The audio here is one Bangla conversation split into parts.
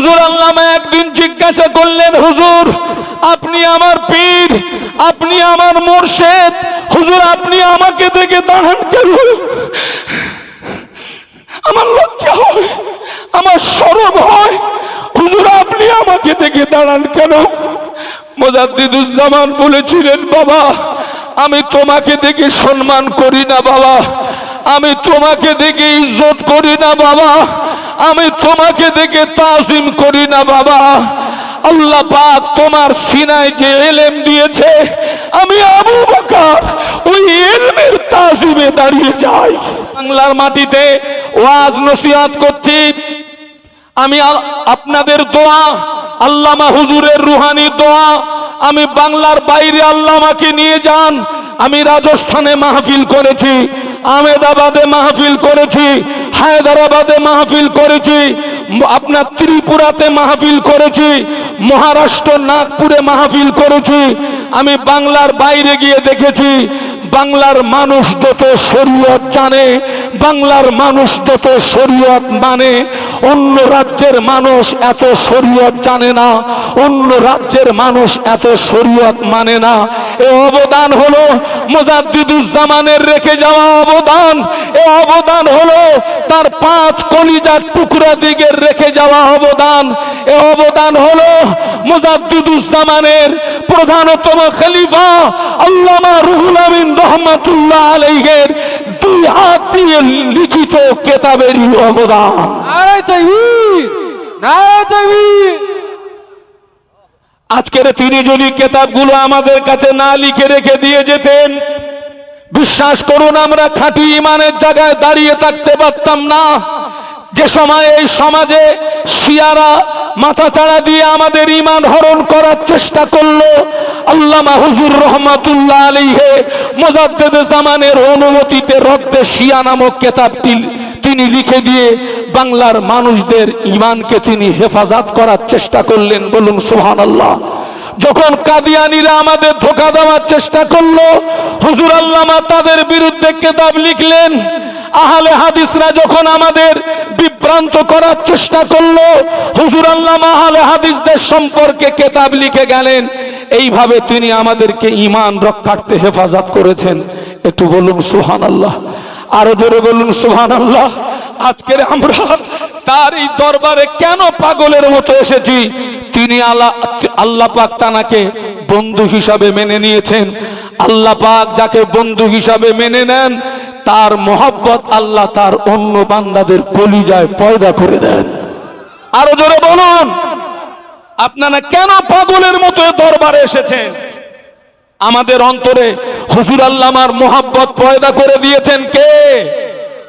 হুজুর আল্লামা একদিন জিজ্ঞাসা করলেন, হুজুর, আপনি আমার পীর, আপনি আমার মোর্শেদ, হুজুর, আপনি আমাকে দেখে দাঁড়ান কেন? আমার লজ্জা হয়, আমার সরব হয়। হুজুর, আপনি আমাকে দেখে দাঁড়ান কেন? মোজাদ্দিদুজ্জামান বলেছিলেন, বাবা, আমি তোমাকে দেখে সম্মান করি না, বাবা। আমি তোমাকে দেখে ইজ্জত করি না, বাবা। আমি তোমাকে দেখে তাজিম করি না, বাবা। আল্লাহ পাক তোমার সিনায় যে এলেম দিয়েছে, আমি আবু বকর ওই এলমের তাজিমে দাঁড়িয়ে যাই। বাংলার মাটিতে ওয়াজ নসিহাত করছি। আমি আপনাদের দোয়া, আল্লামা হুজুরের রুহানি দোয়া, আমি বাংলার বাইরে আল্লামাকে নিয়ে যান, আমি রাজস্থানে মাহফিল করেছি। আমেদাবাদে মাহফিল করেছি, হায়দ্রাবাদে মাহফিল করেছি, আপনার ত্রিপুরাতে মাহফিল করেছি, মহারাষ্ট্র নাগপুরে মাহফিল করেছি, আমি বাংলার বাইরে গিয়ে দেখেছি, বাংলার মানুষ যত শরীয়ত জানে, বাংলার মানুষ যত শরীয়ত মানে অন্য রাজ্যের মানুষ এত শরীয়ত জানে না, অন্য রাজ্যের মানুষ এত শরীয়ত মানে না। এ অবদান হলো মোজাদ্দিদুজ্জামানের রেখে যাওয়া অবদান, এ অবদান হলো তার পাঁচ কলিজার টুকরা দিকের রেখে যাওয়া অবদান, এ অবদান হলো মুজাদ্দিদুজ্জামানের প্রধানতম খলিফা আল্লামা রুহুল আমিন রহমাতুল্লাহ আলাইহের দুই হাত দিয়ে লিখিত কেতাবেরই অবদান আজকের তিনি যদি কেতাবগুলো আমাদের কাছে না লিখে রেখে দিয়ে যেতেন বিশ্বাস করুন আমরা খাঁটি ইমানের জায়গায় দাঁড়িয়ে থাকতে পারতাম না। যে সময় এই সমাজে শিয়ারা মাথা চাড়া দিয়ে আমাদের ইমান হরণ করার চেষ্টা করল, আল্লামা হুজুর রহমাতুল্লাহ আলীহে মোজাদ্দেদ জামানের অনুমতিতে রদ্দে শিয়া নামক কেতাবটি তিনি লিখে দিয়ে বাংলার মানুষদের ইমানকে তিনি হেফাজত করার চেষ্টা করলেন। বলুন সুবহানাল্লাহ। যখন কাদিয়ানিরা আমাদের ধোকা দেওয়ার চেষ্টা করল, হুজুর আল্লামা তাদের বিরুদ্ধে কেতাব লিখলেন আহলে হাদিসরা যখন আমাদের বিভ্রান্ত করার চেষ্টা করল, হুজুর আল্লামা আহলে হাদিসদের সম্পর্কে কেতাব লিখে গেলেন, এইভাবে তিনি আমাদেরকে ইমান রক্ষার্থে হেফাজত করেছেন। একটু বলুন সুহান আল্লাহ আরও জোরে বলুন সুহান আল্লাহ আজকের আমরা তার এই দরবারে কেন পাগলের মতো এসেছি? তিনি আল্লাহ আল্লাহ পাক তানাকে বন্ধু হিসাবে মেনে নিয়েছেন। আল্লাহ পাক যাকে বন্ধু হিসাবে মেনে নেন, তার মোহব্বত আল্লাহ তার অন্য বান্দাদের কলিজায় পয়দা করে দেন। আরও জোরে বলুন, আপনারা কেন পাগলের মতো দরবারে এসেছেন? আমাদের অন্তরে হুজুর আল্লামার মোহাব্বত পয়দা করে দিয়েছেন কে?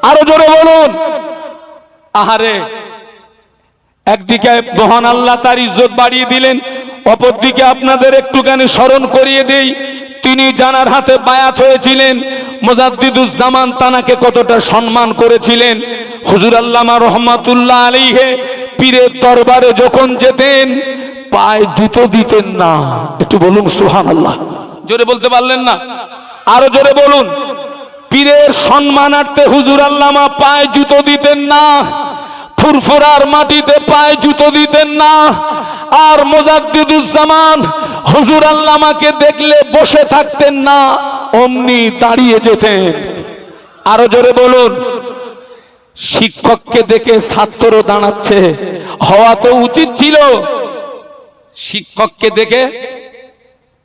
আরও জোরে বলুন। আহারে, একদিকে মহান আল্লাহ তার ইজ্জত বাড়িয়ে দিলেন, অপরদিকে আপনাদের একটুখানি স্মরণ করিয়ে দেই, তিনি জানার হাতে বায়াত হয়েছিলেন, মোজাদ্দিদুজ্জামান তানাকে কতটা সম্মান করেছিলেন। হুজুর আল্লামা রহমাতুল্লাহ আলীহে পীরের দরবারে যখন যেতেন, পায়ে জুতো দিতেন না। একটু বলুন সুহান আল্লাহ জোরে বলতে পারলেন না। আরও জোরে বলুন। পীরের সম্মানার্থে হুজুর আল্লামা পায়ে জুতো দিতেন না। ফুরফুরার মাটিতে পায়ে জুতো দিতেন না। আর মোজাদ্দিদুজ্জামান হুজুর আল্লামাকে দেখলে বসে থাকতেন না, অমনি দাঁড়িয়ে যেতেন। আরও জোরে বলুন। শিক্ষককে দেখে ছাত্র দাঁড়াচ্ছে। হওয়া তো উচিত ছিল। শিক্ষককে দেখে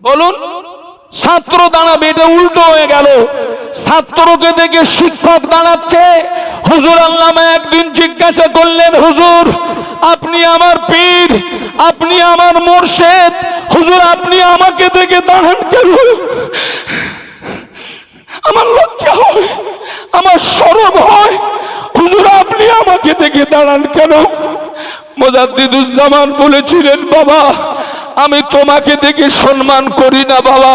বলুন। ছাত্র দাঁড়াবে এটা উল্টো হয়ে গেল। ছাত্রকে দেখে শিক্ষক দাঁড়াচ্ছে। হুজুর আল্লামা একদিন জিজ্ঞাসা করলেন, হুজুর, আপনি আমার পীর, আপনি আমার মোর্শেদ, হুজুর, আপনি আমাকে দেখে দাঁড়ান কেন? আমার লজ্জা হয়, আমার সরব হয়। হুজুর, আপনি আমাকে দেখে দাঁড়ান কেন? মোজাদ্দিদুজ্জামান বলেছিলেন, বাবা, আমি তোমাকে দেখে সম্মান করি না, বাবা।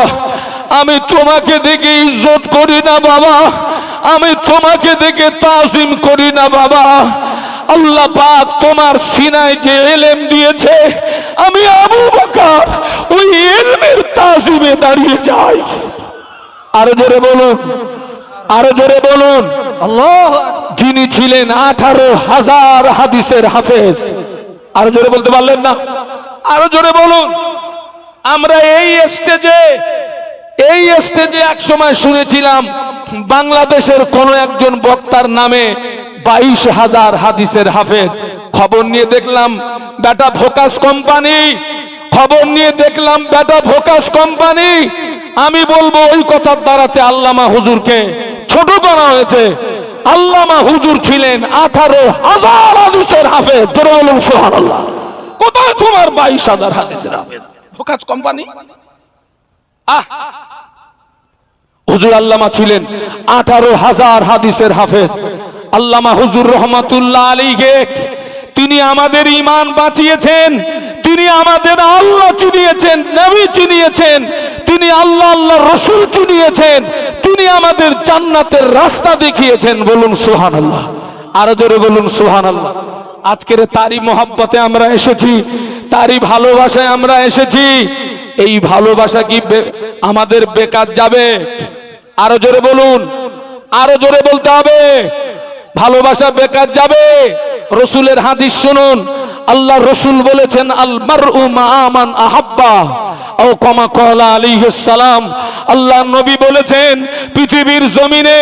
আমি তোমাকে দেখে ইজ্জত করি না বাবা। আমি তোমাকে দেখে তাজিম করি না বাবা। আল্লাহ পাক তোমার সিনায় যে এলেম দিয়েছে আমি আবু বকর ওই এলমের তাজিমে দাঁড়িয়ে যাই। আরও জোরে বলুন আরও জোরে বলুন। আল্লাহ যিনি ছিলেন আঠারো হাজার হাদিসের হাফেজ। আরও জোরে বলতে পারলেন না? আরও জোরে বলুন। আমরা এই স্টেজে এই স্টেজে এক সময় শুনেছিলাম, বাংলাদেশের কোন একজন বক্তার নামে বাইশ হাজার হাদিসের হাফেজ। খবর নিয়ে দেখলাম, বেটা ফোকাস কোম্পানি। খবর নিয়ে দেখলাম, বেটা ফোকাস কোম্পানি। আমি বলব, ওই কথার দ্বারাতে আল্লামা হুজুরকে ছোট করা হয়েছে। আল্লামা হুজুর ছিলেন আঠারো হাজার হাদিসের হাফেজ। জোরে বলুন, সুবহানাল্লাহ। কোথায় তোমার বাইশ হাজার হাদিসের হাফেজ? Focus company? আহ হুজুর আল্লামা ছিলেন আঠারো হাজার হাদিসের হাফেজ। আল্লামা হুজুর রহমতুল্লাহ রহমাতুল্লাহ আলীকে তিনি আমাদের ইমান বাঁচিয়েছেন, তিনি আমাদের আল্লাহ চিনিয়েছেন, নবী চিনিয়েছেন, তিনি আল্লাহ আল্লাহ রসুল চিনিয়েছেন, তিনি আমাদের জান্নাতের রাস্তা দেখিয়েছেন। বলুন সুহান আল্লাহ আরও জোরে বলুন সুহান আল্লাহ আজকের তারই মহাব্বতে আমরা এসেছি, তারই ভালোবাসায় আমরা এসেছি। এই ভালোবাসা কি আমাদের বেকার যাবে? আরও জোরে বলুন, আরও জোরে বলতে হবে। ভালোবাসা বেকার যাবে। রসুলের হাদিস শুনুন, আল্লাহ রসুল বলেছেন আল মারউ মা আমান আহাব্বা ও কমা কলা আলাইহিস সালাম। আল্লাহ নবী বলেছেন, পৃথিবীর জমিনে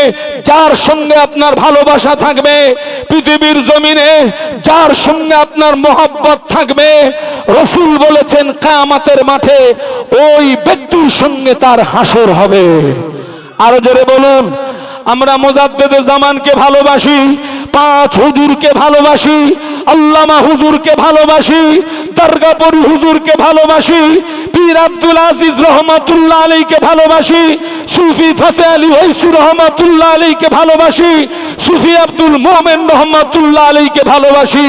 যার সঙ্গে আপনার ভালোবাসা থাকবে, পৃথিবীর জমিনে যার সঙ্গে আপনার মোহাব্বত থাকবে, রসুল বলেছেন কামাতের মাঠে ওই ব্যক্তির সঙ্গে তার হাসর হবে। আরও জোরে বলুন, আমরা মোজাদ্দেদে জামানকে ভালোবাসি, পাঁচ হুজুরকে ভালোবাসি, আল্লামা হুজুরকে ভালোবাসি, দরগাপুরি হুজুরকে ভালোবাসি, পীর আব্দুল আজিজ রহমাতুল্লাহ আলীকে ভালোবাসি, সুফি ফতে আলী ঐসি রহমাতুল্লাহ আলীকে ভালোবাসি, সুফি আব্দুল মোমেন রহমাতুল্লাহ আলীকে ভালোবাসি,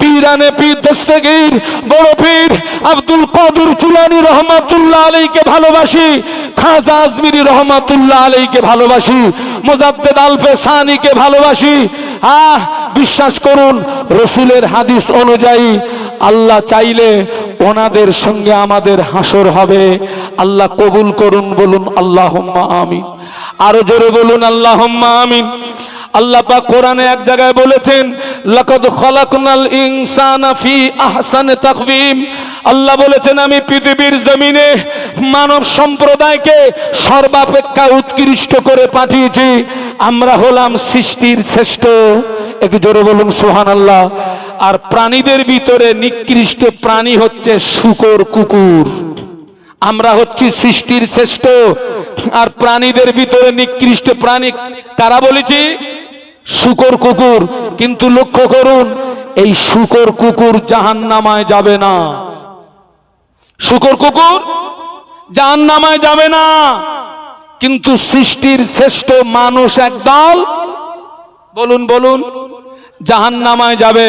পীরানে পীর, দস্তগীর, বড় পীর আব্দুল কদুর চুলানি রহমাতুল্লাহ আলীকে ভালোবাসি খাজা আজমিরি রহমাতুল্লাহ আলীকে ভালোবাসি, মোজাদ্দেদ আলফে সানিকে ভালোবাসি। আহ, বিশ্বাস করুন, রসুলের হাদিস অনুযায়ী আল্লাহ চাইলে ওনাদের সঙ্গে আমাদের হাসর হবে। আল্লাহ কবুল করুন, বলুন আল্লাহ আমিন। আরও জোরে বলুন আল্লাহ আমিন। আল্লাহ পাক কোরআনে এক জায়গায় বলেছেন, লাকাদ খলাকনাল ইনসানা ফি আহসানি তাকওয়িম। আল্লাহ বলেছেন, আমি পৃথিবীর জমিনে মানব সম্প্রদায়কে সর্বাপেক্ষা উৎকৃষ্ট করে পাঠিয়েছি। আমরা হলাম সৃষ্টির শ্রেষ্ঠ। একটু জোরে বলুন সোহান আল্লাহ আর প্রাণীদের ভিতরে নিকৃষ্ট প্রাণী হচ্ছে শুকর কুকুর। আমরা হচ্ছি সৃষ্টির শ্রেষ্ঠ। আর প্রাণীদের ভিতরে নিকৃষ্ট প্রাণী কারা বলেছি? শুকর কুকুর। কিন্তু লক্ষ্য করুন, এই শুকর কুকুর জাহান নামায় যাবে না। শুকর কুকুর জাহান নামায় যাবে না। কিন্তু সৃষ্টির শ্রেষ্ঠ মানুষ একদল বলুন বলুন জাহান নামায় যাবে।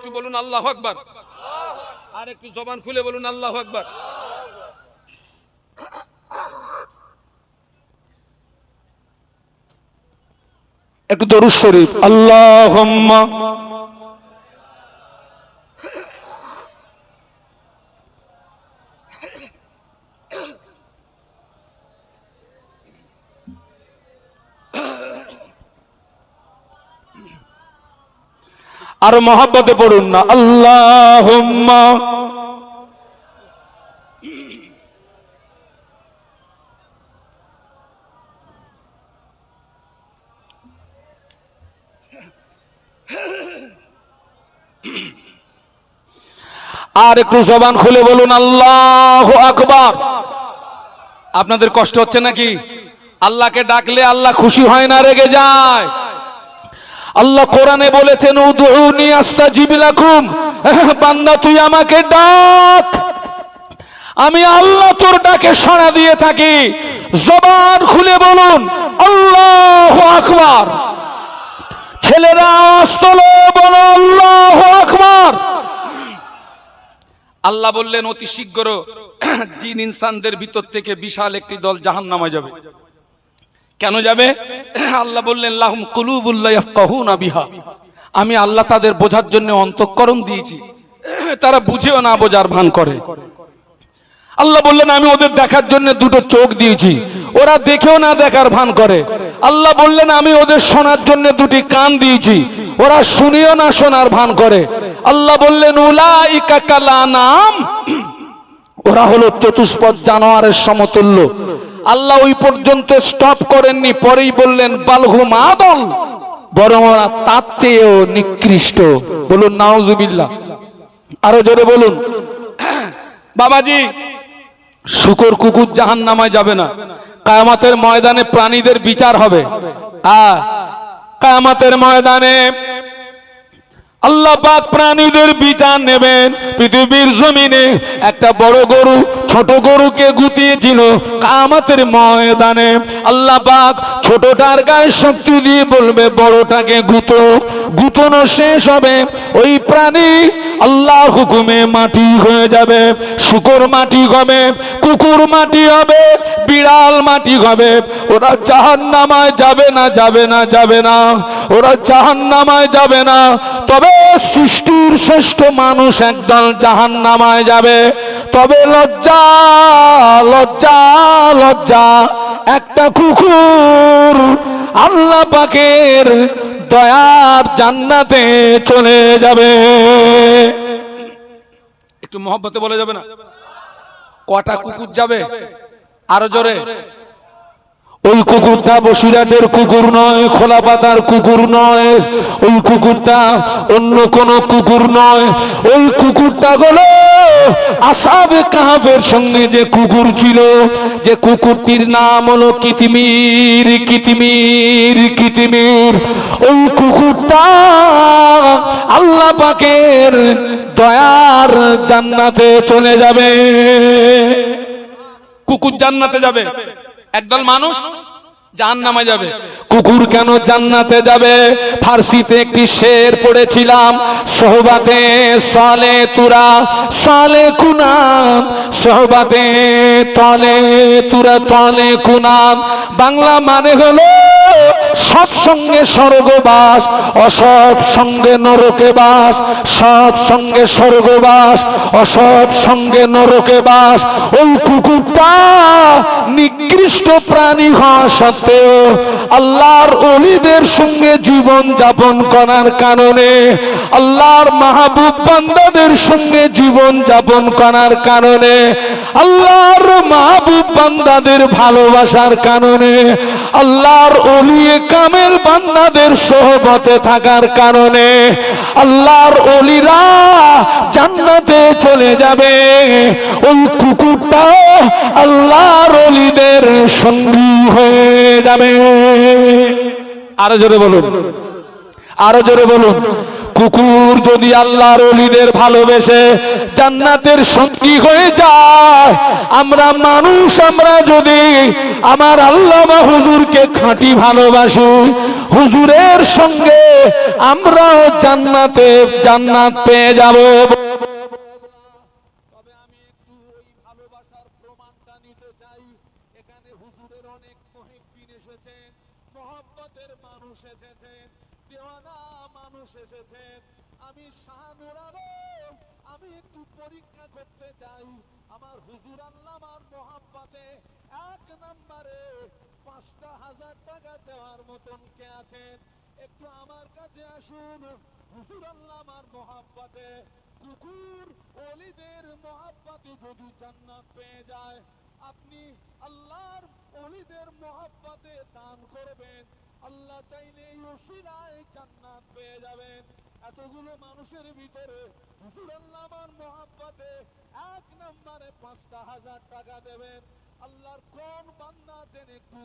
একটু বলুন আল্লাহ আকবার। আর একটু জবান খুলে বলুন আল্লাহ আকবার। একটু দরুদ শরীফ। আল্লাহুম্মা আর মহাব্বতে পড়ুন না। আল্লাহুম্মা। আর একটু জবান খুলে বলুন, আল্লাহ আকবার। আপনাদের কষ্ট হচ্ছে নাকি? আল্লাহকে ডাকলে আল্লাহ খুশি হয় না, রেগে যায়। আল্লাহ কোরআনে বলেছেন উদুনি আস্তা জিবিলাকুম। বান্দা, তুই আমাকে ডাক। আমি আল্লাহ তোর ডাকে সাড়া দিয়ে থাকি। জবান খুলে বলুন, আল্লাহ আকবার। ছেলেরা আওয়াজ বল, আল্লাহ আকবার। আল্লাহ বললেন, অতি শীঘ্র জিন ইনসানদের ভিতর থেকে বিশাল একটি দল জাহান নামা যাবে। কেন যাবে? আল্লাহ বললেন, লাহুম কুলুবুল্লাহ ইয়াফকাহুনা বিহা। আমি আল্লাহ তাদের বোঝার জন্য অন্তঃকরণ দিয়েছি। তারা বুঝেও না বোঝার ভান করে। আল্লাহ বললেন, আমি ওদের দেখার জন্য দুটো চোখ দিয়েছি। ওরা দেখেও না দেখার ভান করে। আল্লাহ বললেন, আমি ওদের শোনার জন্য দুটি কান দিয়েছি। ওরা শুনিও না শোনার ভান করে। আল্লাহ বললেন কালা নাম। ওরা হলো চতুষ্পদ জানোয়ারের সমতুল্য। আল্লাহ ওই পর্যন্ত স্টপ করেননি, পরেই বললেন, বালহু মাদল বরং ওরা তার চেয়েও নিকৃষ্ট। বলুন, নাউজুবিল্লাহ। আরও জোরে বলুন। বাবাজি, শুকর কুকুর জাহান নামায় যাবে না। কায়ামাতের ময়দানে প্রাণীদের বিচার হবে। কায়ামাতের ময়দানে আল্লাহ প্রাণীদের বিচার নেবেন। পৃথিবীর জমিনে একটা বড় গরু ছোট গরুকে গুতিয়েছিল কামাতের ময়দানে। আল্লাহ পাক ছোটটার গায়ে শক্তি দিয়ে বলবে, বড়টাকে গুতো। গুতনো শেষ হবে, ওই প্রাণী আল্লাহ হুকুমে মাটি হয়ে যাবে, শুকর মাটি হবে, কুকুর মাটি হবে, বিড়াল মাটি হবে। ওরা জাহান নামায় যাবে না যাবে না যাবে না। ওরা জাহান নামায় যাবে না। তবে সৃষ্টির শ্রেষ্ঠ মানুষ একদল জাহান নামায় যাবে। তবে লজ্জা লজ্জা লজ্জা একটা কুকুর আল্লাহ পাকের দয়ার জান্নাতে চলে যাবে। একটু মহব্বতে বলে যাবে না? কটা কুকুর যাবে? আরও জোরে। ওই কুকুরটা বসিরাটের কুকুর নয় খোলা পাতার কুকুর নয় ওই কুকুরটা অন্য কোন কুকুর নয় ওই কুকুরটা হলো আসাবে কাহাবের সঙ্গে যে কুকুর ছিল, যে কুকুরটির নাম হলো কিতিমির কিতিমির কিতিমির। ওই কুকুরটা আল্লাহ পাকের দয়ার জান্নাতে চলে যাবে। কুকুর জান্নাতে যাবে। একদল মানুষ যাবে। কুকুর কেন জান্নাতে যাবে? ফার্সিতে একটি পড়েছিলাম সালে তুরা, সালে কুনাম সোহবাতে তলে তুরা, তলে কুনাম বাংলা মানে হলো সৎ সঙ্গে স্বর্গবাস অসৎ সঙ্গে নরকে বাস সৎ সঙ্গে স্বর্গবাস অসৎ সঙ্গে নরকে বাস। ওই কুকুরটা নিকৃষ্ট প্রাণী হওয়া সত্ত্বেও আল্লাহর অলিদের সঙ্গে জীবন যাপন করার কারণে, আল্লাহর মাহবুব বান্দাদের সঙ্গে জীবন যাপন করার কারণে আল্লাহর মাহবুব বান্দাদের ভালোবাসার কারণে, আল্লাহর অলিয়ে কামের বান্দাদের সোহবতে থাকার কারণে, আল্লাহর অলিরা জান্নাতে চলে যাবে। ওই কুকুরটা আল্লাহর অলিদের সঙ্গী হয়ে যাবে। আরও জোরে বলুন, আরও জোরে বলুন। কুকুর যদি আল্লাহর অলিদের ভালোবেসে জান্নাতের সঙ্গী হয়ে যায়, আমরা মানুষ, আমরা যদি আমার আল্লাহ বা হুজুরকে খাঁটি ভালোবাসি, হুজুরের সঙ্গে আমরাও জান্নাতে জান্নাত পেয়ে যাব তবে আমি একটু ওই ভালোবাসার প্রমাণটা নিতে চাই এখানে হুজুরের অনেক মহিবিন এসেছেন মহব্বতের মানুষ এসেছেন দেওয়ানা মানুষ এসেছেন আমি শাহানুরারও আমি একটু পরীক্ষা করতে চাই আমার হুজুর আল্লাহ আমার মহাব্বতে এক নম্বরে পাঁচটা হাজার টাকা দেওয়ার মতন কে আছেন একটু আমার কাছে আসুন হুজুর আল্লাহ আমার মহাব্বতে কুকুর অলিদের মহাব্বতে যদি জান্নাত পেয়ে যায়। আপনি আল্লাহর অলিদের মহাব্বতে দান করবেন। আল্লাহ চাইলে জান্নাত পেয়ে যাবেন। এতগুলো মানুষের ভিতরে হুজুর আল্লাহ আমার এক নম্বরে পাঁচটা হাজার টাকা দেবেন। আল্লাহর কোন বান্দা আছেন একটু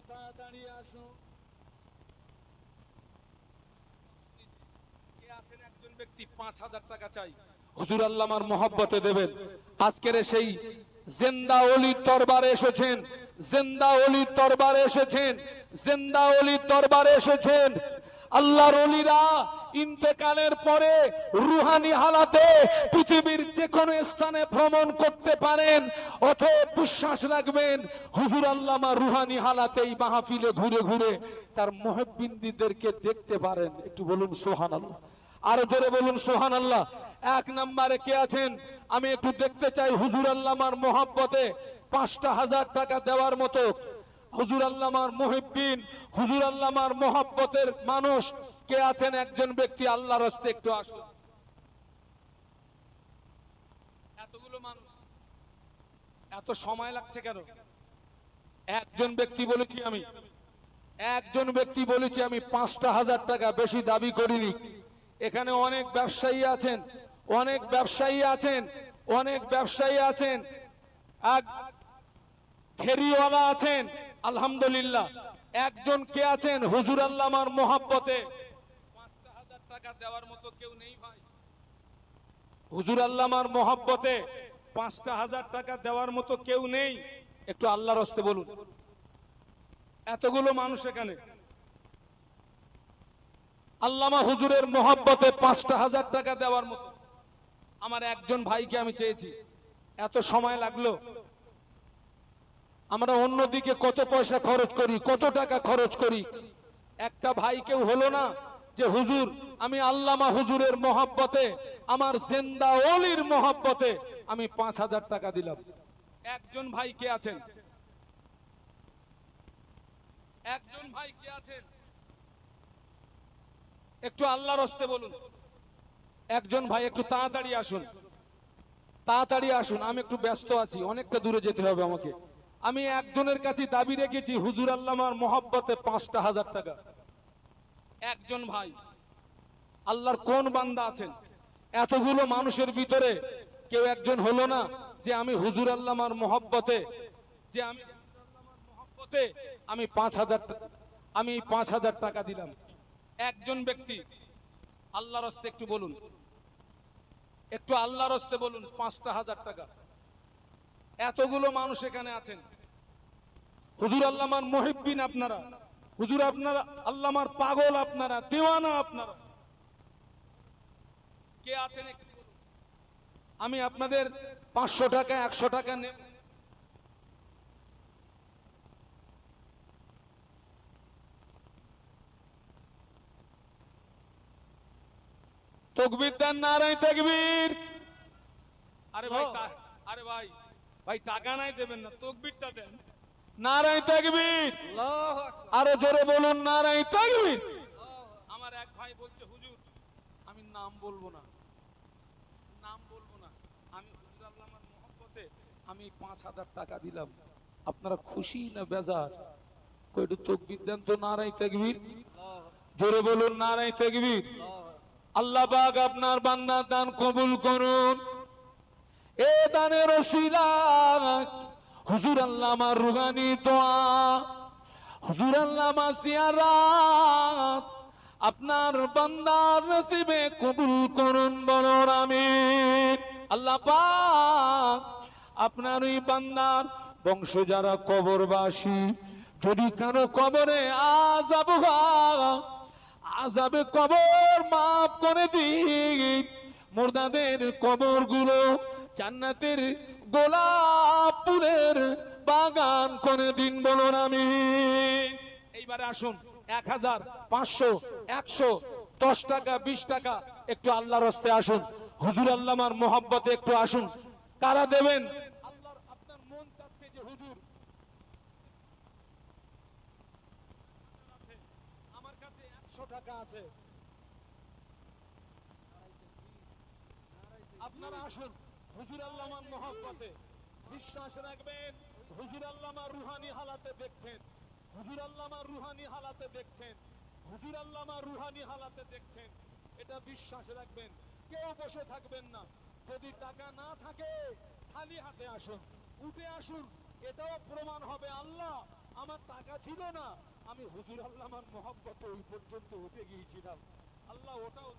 আছেন? একজন ব্যক্তি পাঁচ হাজার টাকা চাই। হুজুর আল্লাহ আমার মহব্বতে দেবেন। আজকের সেই জেন্দা অলির দরবারে এসেছেন, জেন্দা অলির দরবারে এসেছেন, জেন্দা অলির দরবারে এসেছেন। আল্লাহর অলিরা ইন্তেকালের পরে রুহানি হালাতে পৃথিবীর যে কোনো স্থানে ভ্রমণ করতে পারেন, অতএব বিশ্বাস রাখবেন, হুজুর আল্লামা রুহানি হালাতেই মাহফিলে ঘুরে ঘুরে তার মহব্বিন্দিদেরকে দেখতে পারেন। একটু বলুন সোহান আল্লাহ আরও জোরে বলুন সোহান আল্লাহ এক নম্বরে কে আছেন? আমি একটু দেখতে চাই হুজুর আল্লামার মোহাব্বতে পাঁচটা হাজার টাকা দেওয়ার মতো। হুজুর আল্লামার মুহিব্বিন, হুজুর আল্লামার মোহাব্বতের মানুষ। কে আছেন? একজন ব্যক্তি আল্লাহর হস্তে একটু আসুন। এতগুলো মানুষ, এত সময় লাগছে কেন? একজন ব্যক্তি বলেছি আমি। একজন ব্যক্তি বলেছি আমি, পাঁচটা হাজার টাকা বেশি দাবি করিনি। এখানে অনেক ব্যবসায়ী আছেন অনেক ব্যবসায়ী আছেন অনেক ব্যবসায়ী আছেন। ফেরিওয়ালা আছেন আলহামদুলিল্লাহ। একজন কে আছেন? হুজুর আল্লামার মোহাব্বতে। পাঁচটা হাজার টাকা দেওয়ার মতো কেউ নেই ভাই। হুজুর আল্লামার মোহাব্বতে পাঁচটা হাজার টাকা দেওয়ার মতো কেউ নেই। একটু আল্লাহর হস্তে বলুন। এতগুলো মানুষ এখানে। আল্লামা হুজুরের মোহাব্বতে পাঁচটা হাজার টাকা দেওয়ার মতো। আমার একজন ভাইকে আমি চেয়েছি। এত সময় লাগল। আমরা অন্যদিকে কত পয়সা খরচ করি, কত টাকা খরচ করি। একটা ভাই কেউ হলো না যে, হুজুর, আমি আল্লামা হুজুরের মহাব্বতে, আমার জেন্দা অলির মহাব্বতে আমি পাঁচ হাজার টাকা দিলাম। একজন ভাই কে আছেন? একজন ভাই কে আছেন? একটু আল্লাহর হস্তে বলুন। একজন ভাই একটু তাড়াতাড়ি আসুন। তাড়াতাড়ি আসুন, আমি একটু ব্যস্ত আছি, অনেকটা দূরে যেতে হবে আমাকে। আমি একজনের কাছে দাবি রেখেছি, হুজুর আল্লামার মোহাব্বতে পাঁচটা হাজার টাকা। একজন ভাই, আল্লাহর কোন বান্দা আছেন? এতগুলো মানুষের ভিতরে কেউ একজন হলো না যে আমি হুজুর আল্লামার মোহাব্বতে, যে আমি আমি পাঁচ হাজার আমি পাঁচ হাজার টাকা দিলাম। একজন ব্যক্তি, আল্লাহর হস্তে একটু বলুন। একটু আল্লাহর হস্তে বলুন, পাঁচটা হাজার টাকা। এতগুলো মানুষ এখানে আছেন। হুজুর আল্লামার মহিব্বিন আপনারা, হুজুর আপনারা, আল্লামার পাগল আপনারা, দেওয়ানা আপনারা। কে আছেন আমি আপনাদের পাঁচশো টাকা, একশো টাকা নেব। তকবির দেন নারায় তকবীর। আরে ভাই আরে ভাই ভাই টাকা নাই দেবেন না তকবিরটা দেন। নারায় তকবীর। আরও জোরে বলুন নারায় তকবীর। আমার এক ভাই বলছে হুজুর আমি নাম বলব না। নাম বলব না। আমি হুজুর আল্লামার মহব্বতে আমি পাঁচ হাজার টাকা দিলাম। আপনারা খুশি না বেজার? কয়টু তকবির দেন তো নারায় তকবীর। জোরে বলুন নারায় তকবীর। আল্লাহ পাক আপনার বান্দার দান কবুল করুন। এ দানের ওসিলা, হুজুর আল্লামা রুগানি দোয়া, হুজুর আল্লামা সিয়ারাত আপনার বান্দার নসিবে কবুল করুন বলুন, আমিন। আল্লাহ পাক আপনার ওই বান্দার বংশ যারা কবরবাসী, যদি কারও কবরে আজাব হয় আজাবে কবর মাফ করে দিন। মুর্দাদের কবরগুলো জান্নাতের গোলাপ ফুলের বাগান করে দিন বলুন আমি এইবারে আসুন, এক হাজার পাঁচশো, একশো, দশ টাকা, বিশ টাকা, একটু আল্লাহর হস্তে আসুন। হুজুর আল্লামার মোহাব্বতে একটু আসুন। কারা দেবেন আল্লাহর আপনার মন চাচ্ছে যে হুজুর আছে। আমার কাছে একশো টাকা আছে। আপনারা আসুন, হুজুর আল্লামার মহব্বতে। বিশ্বাস রাখবেন, হুজুর আল্লামা রুহানি হালাতে দেখছেন। হুজুর আল্লামা রুহানি হালাতে দেখছেন। হুজুর আল্লামা রুহানি হালাতে দেখছেন। এটা বিশ্বাস রাখবেন, কেউ বসে থাকবেন না। যদি টাকা না থাকে, খালি হাতে আসুন, উঠে আসুন। এটাও প্রমাণ হবে, আল্লাহ, আমার টাকা ছিল না। আমি হুজুর আল্লাহ আমার মহব্বত ওই পর্যন্ত উঠে গিয়েছিলাম। আল্লাহ ওটাও